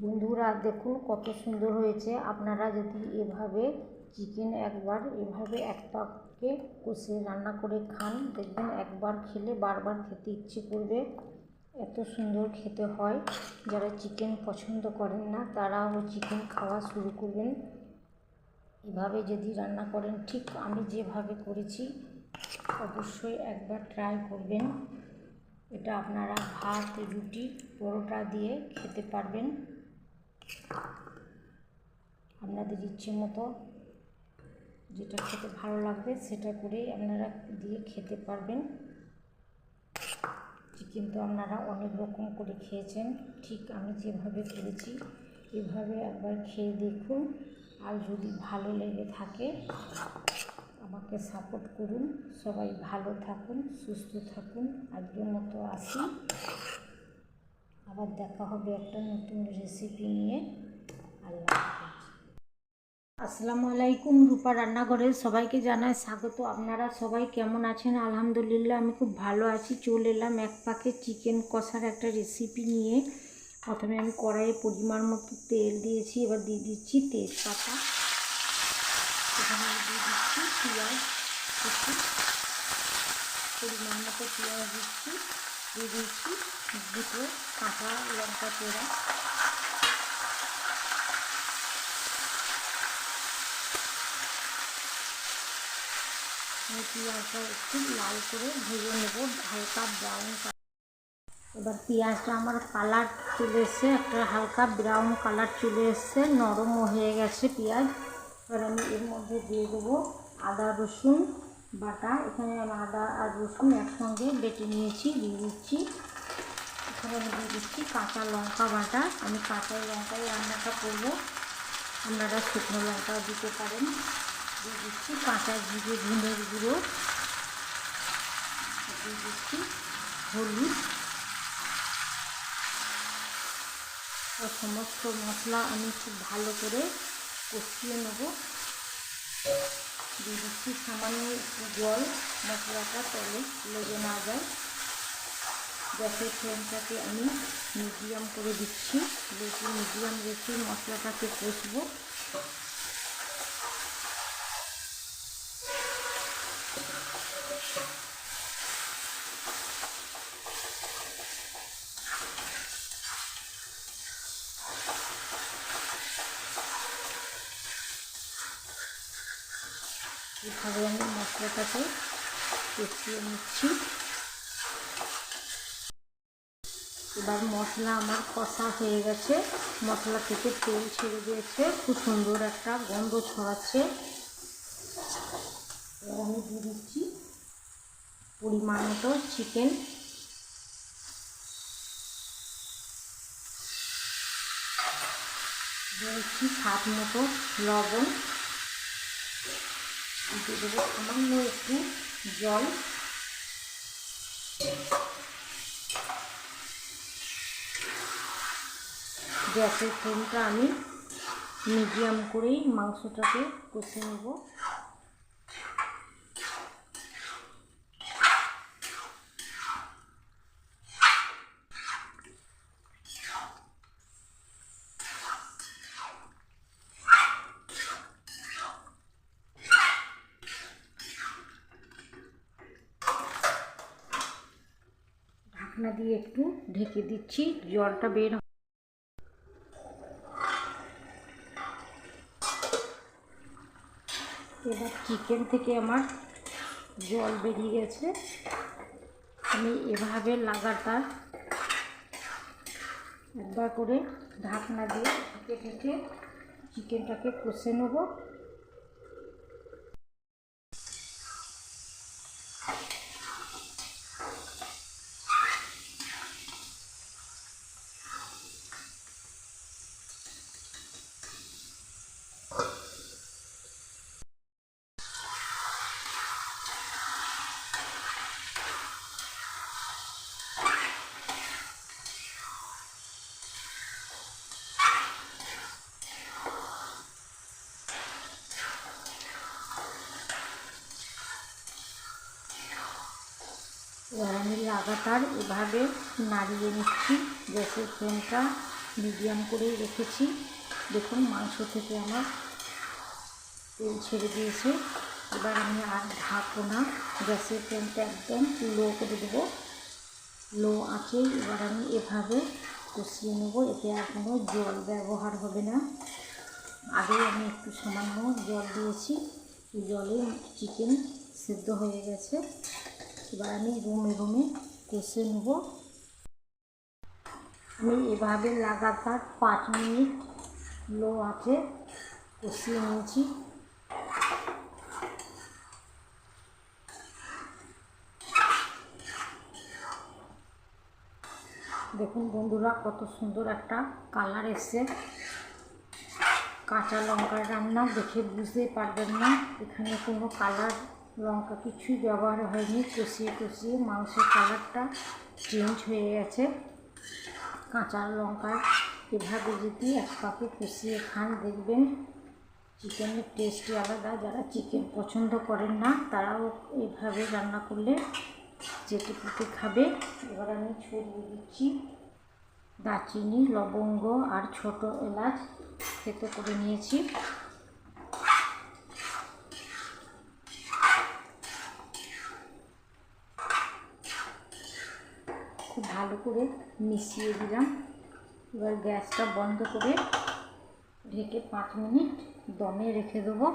বন্ধুরা, দেখুন কত সুন্দর হয়েছে। আপনারা যদি এভাবে চিকেন একবার, এভাবে এক পাকে কষে রান্না করে খান, দেখবেন একবার খেলে বারবার খেতে ইচ্ছে করবে। এত সুন্দর খেতে হয়। যারা চিকেন পছন্দ করেন না, তারাও চিকেন খাওয়া শুরু করবেন। এভাবে যদি রান্না করেন, ঠিক আমি যেভাবে করেছি, অবশ্যই একবার ট্রাই করবেন। এটা আপনারা ভাত, রুটি, পরোটা দিয়ে খেতে পারবেন। আপনাদের ইচ্ছে মতো যেটা খেতে ভালো লাগবে সেটা করেই আপনারা দিয়ে খেতে পারবেন। চিকেন তো আপনারা অনেক রকম করে খেয়েছেন। ঠিক আমি যেভাবে করেছি, এভাবে একবার খেয়ে দেখুন। আর যদি ভালো লেগে থাকে, আমাকে সাপোর্ট করুন। সবাই ভালো থাকুন, সুস্থ থাকুন। আজকের মতো আসি। আবার দেখা হবে একটা নতুন রেসিপি নিয়ে। আল্লাহ আসসালামু আলাইকুম, রূপা রান্নাঘরে সবাইকে জানাই স্বাগত। আপনারা সবাই কেমন আছেন? আলহামদুলিল্লাহ, আমি খুব ভালো আছি। চলে এলাম এক পাকে চিকেন কষার একটা রেসিপি নিয়ে। প্রথমে আমি কড়াইয়ে পরিমাণ মতো তেল দিয়েছি, এবার দিয়ে দিচ্ছি তেজপাতা। দিয়ে দিচ্ছি পেঁয়াজ। পরিমাণ মতো পেঁয়াজ দিচ্ছি, দিয়ে দিচ্ছি দুটো কাঁচা লঙ্কা পেড়া। পেঁয়াজটা একটু লাল করে ভেজে নেব, হালকা ব্রাউন এবার পেঁয়াজটা আমার কালার চলে এসছে, একটা হালকা ব্রাউন কালার চলে এসছে নরমও হয়ে গেছে পেঁয়াজ। এবার আমি এর মধ্যে দিয়ে দেবো আদা, রসুন বাটা। এখানে আমি আদা আর রসুন একসঙ্গে বেটে নিয়েছি, দিয়ে দিচ্ছি। আমি দিয়ে দিচ্ছি কাঁচা লঙ্কা বাটা। আমি কাঁচা লঙ্কায় রান্নাটা করব। আপনারা শুকনো লঙ্কাও দিতে পারেন। দিয়ে দিচ্ছি কাঁচা জিরে, ধনের গুঁড়ো। দিয়ে দিচ্ছি হলুদ। ও সমস্ত মশলা আমি খুব ভালো করে কষিয়ে নেব। দিয়ে দিচ্ছি সামান্য জল। মশলাটা তলে লেগে না যায়। গ্যাসের ফ্লেমটাকে আমি মিডিয়াম করে দিচ্ছি। বেশি মিডিয়াম রেখে মশলাটাকে কষবো। এভাবে আমি মশলাটাকে কষিয়ে নিচ্ছি। এবার মশলা আমার কষা হয়ে গেছে। মশলা থেকে তেল ছেড়ে দিয়েছে। খুব সুন্দর একটা গন্ধ ছড়াচ্ছে। আমি দিয়ে দিচ্ছি পরিমাণ মতো চিকেন দিয়ে দিচ্ছি স্বাদ মতো লবণ। দিয়ে দেবো সামান্য একটু জল। গ্যাসের ফ্লেমটা আমি মিডিয়াম করেই মাংসটাকে কষে নেব। ঢাকনা দিয়ে একটু ঢেকে দিচ্ছি, জলটা বের এবার চিকেন থেকে আমার জল বেরিয়ে গেছে। আমি এভাবে লাগাতার একবার করে ঢাকনা দিয়ে ঢেকে ঢেকে চিকেনটাকে কষে নেব এবার আমি লাগাতার এভাবে নাড়িয়ে নিচ্ছি। গ্যাসের ফ্লেমটা মিডিয়াম করেই রেখেছি। দেখুন, মাংস থেকে আমার তেল ছেড়ে দিয়েছে। এবার আমি আর ঢাকবো না। গ্যাসের ফ্লেমটা একদম লো করে দেবো। লো আছে এবার আমি এভাবে কষিয়ে নেব। এতে আর কোনো জল ব্যবহার হবে না। আগে আমি একটু সামান্য জল দিয়েছি। জলে চিকেন সেদ্ধ হয়ে গেছে। এবার আমি রুমে রুমে কষে নেব। আমি এভাবে লাগাতার পাঁচ মিনিট লো আছে কষিয়ে নিয়েছি। দেখুন বন্ধুরা, কত সুন্দর একটা কালার এসছে। কাঁচা লঙ্কার রান্না দেখে বুঝতেই পারবেন না এখানে কোনো কালার লঙ্কা কিছুই ব্যবহার হয়নি, কষিয়ে কষিয়ে মাংসের কালারটা চেঞ্জ হয়ে গেছে। কাঁচা লঙ্কার এভাবে যদি এক পাকে কষিয়ে খান, দেখবেন চিকেনের টেস্টই আলাদা। যারা চিকেন পছন্দ করেন না, তারাও এভাবে রান্না করলে চেটে পুটে খাবে। এবার আমি ছড়িয়ে দিচ্ছি দারচিনি, লবঙ্গ আর ছোট এলাচ থেতো করে নিয়েছি। খুব ভালো করে মিশিয়ে দিলাম। এবার গ্যাসটা বন্ধ করে ঢেকে পাঁচ মিনিট দমে রেখে দেবো।